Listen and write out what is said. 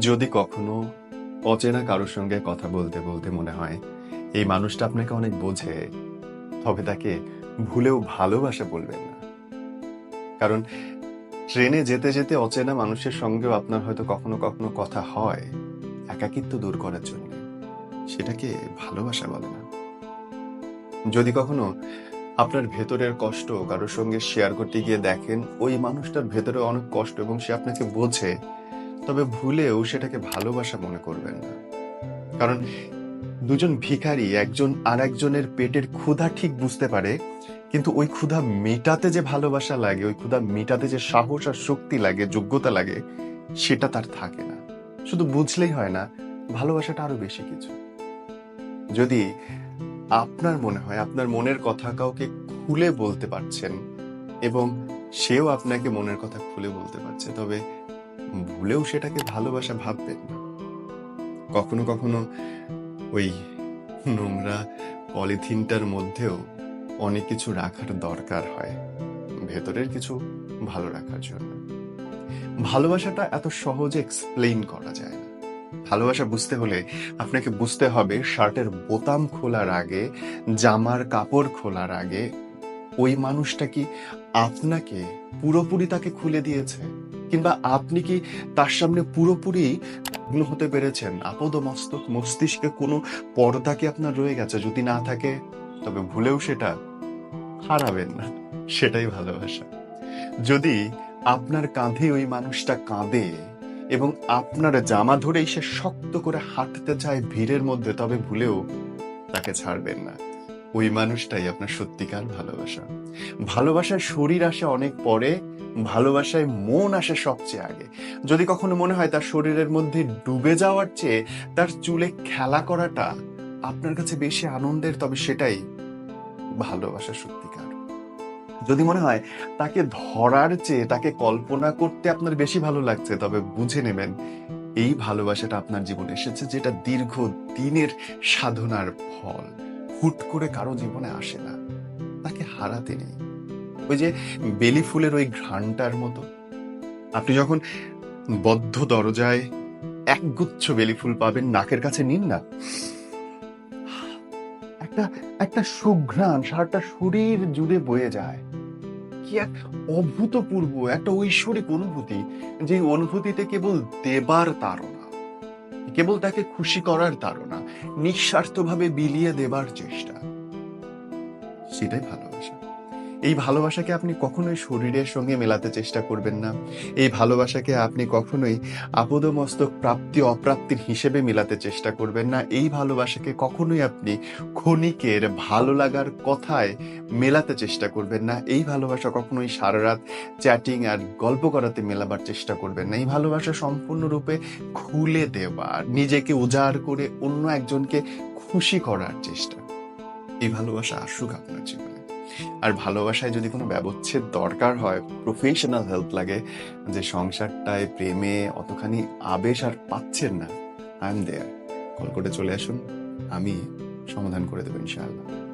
যদি কখনো অচেনা কারোর সঙ্গে কথা বলতে বলতে মনে হয়, এই মানুষটা আপনাকে অনেক বোঝে, তবে তাকে ভুলেও ভালোবাসা বলবেন না। কারণ ট্রেনে যেতে যেতে অচেনা মানুষের সঙ্গেও আপনার হয়তো কখনো কখনো কথা হয়, একাকিত্ব দূর করার জন্য। সেটাকে ভালোবাসা বলে না। যদি কখনো আপনার ভেতরের কষ্ট কারোর সঙ্গে শেয়ার করতে গিয়ে দেখেন, ওই মানুষটার ভেতরে অনেক কষ্ট এবং সে আপনাকে বোঝে তবে ভুলেও সেটাকে ভালোবাসা মনে করবেন না। কারণ দুজন ভিখারি একজন আর একজনের পেটের ক্ষুধা ঠিক বুঝতে পারে, কিন্তু ওই ক্ষুধা মেটাতে যে ভালোবাসা লাগে, ওই ক্ষুধা মেটাতে যে সাহস আর শক্তি লাগে, যোগ্যতা লাগে, সেটা তার থাকে না। শুধু বুঝলেই হয় না, ভালোবাসাটা আরও বেশি কিছু। যদি আপনার মনে হয়, আপনার মনের কথা কাউকে খুলে বলতে পারছেন এবং সেও আপনাকে মনের কথা খুলে বলতে পারছে, তবে ভুলেও সেটাকে ভালোবাসা ভাববেন না। কখনো কখনো ওই নোংরা পলিথিনটার মধ্যেও অনেক কিছু রাখার দরকার হয়, ভেতরের কিছু ভালো রাখার জন্য। ভালোবাসাটা এত সহজে এক্সপ্লেইন করা যায় না। ভালোবাসা বুঝতে হলে আপনাকে বুঝতে হবে শার্টের বোতাম খোলার আগে, জামার কাপড় খোলার আগে ওই মানুষটা কি আপনাকে পুরোপুরি তাকে খুলে দিয়েছে, কিংবা আপনি কি তার সামনে পুরোপুরি হতে পেরেছেন? আপদ মস্তক মস্তিষ্কে কোনো পর্দা কি আপনার রয়ে গেছে? যদি না থাকে, তবে ভুলেও সেটা হারাবেন না। সেটাই ভালোবাসা। যদি আপনার কাঁধে ওই মানুষটা কাঁদে এবং আপনার জামা ধরেই সে শক্ত করে হাঁটতে চায় ভিড়ের মধ্যে, তবে ভুলেও তাকে ছাড়বেন না। ওই মানুষটাই আপনার সত্যিকার ভালোবাসা। ভালোবাসার শরীর আসে অনেক পরে, ভালোবাসায় মন আসে সবচেয়ে আগে। যদি কখনো মনে হয় তার শরীরের মধ্যে ডুবে যাওয়ার চেয়ে তার চুলে খেলা করাটা আপনার কাছে বেশি আনন্দের, তবে সেটাই ভালোবাসা সত্যিকার। যদি মনে হয় তাকে ধরার চেয়ে তাকে কল্পনা করতে আপনার বেশি ভালো লাগছে, তবে বুঝে নেবেন এই ভালোবাসাটা আপনার জীবনে এসেছে, যেটা দীর্ঘ দিনের সাধনার ফল। হুট করে কারও জীবনে আসে না, তাকে হারাতে নেই। ওই যে বেলি ফুলের ওই ঘ্রাণটার মতো। আপনি যখন বদ্ধ দরজায় একগুচ্ছ বেলি ফুল পাবেন, নাকের কাছে নিন না। একটা একটা সুঘ্রাণ সারাটা শরীর জুড়ে বয়ে যায়। কি এক অভূতপূর্ব, একটা ঐশ্বরিক অনুভূতি, যে অনুভূতিতে কেবল দেবার তাড়না কেবল তাকে খুশি করার তাড়না, নিঃস্বার্থভাবে বিলিয়ে দেবার চেষ্টা। সেটাই ভালোবাসা। এই ভালোবাসাকে আপনি কখনোই শরীরের সঙ্গে মেলাতে চেষ্টা করবেন না। এই ভালোবাসাকে আপনি কখনোই আপদমস্তক প্রাপ্তি, অপ্রাপ্তির হিসেবে মেলাতে চেষ্টা করবেন না। এই ভালোবাসাকে কখনোই আপনি ক্ষণিকের ভালো লাগার কথায় মেলাতে চেষ্টা করবেন না। এই ভালোবাসা কখনোই সারা রাত চ্যাটিং আর গল্প করাতে মেলাবার চেষ্টা করবেন না। এই ভালোবাসা সম্পূর্ণরূপে খুলে দেওয়ার, নিজেকে উজাড় করে অন্য একজনকে খুশি করার চেষ্টা। এই ভালোবাসা আসুক আপনার জীবনে। আর ভালোবাসায় যদি কোনো ব্যবচ্ছেদ দরকার হয় প্রফেশনাল হেল্প লাগে, যে সংসারটায় প্রেমে অতখানি আবেশ আর পাচ্ছেন না আই এম দেয়ার কল করে চলে আসুন, আমি সমাধান করে দেবো ইনশাআল্লাহ।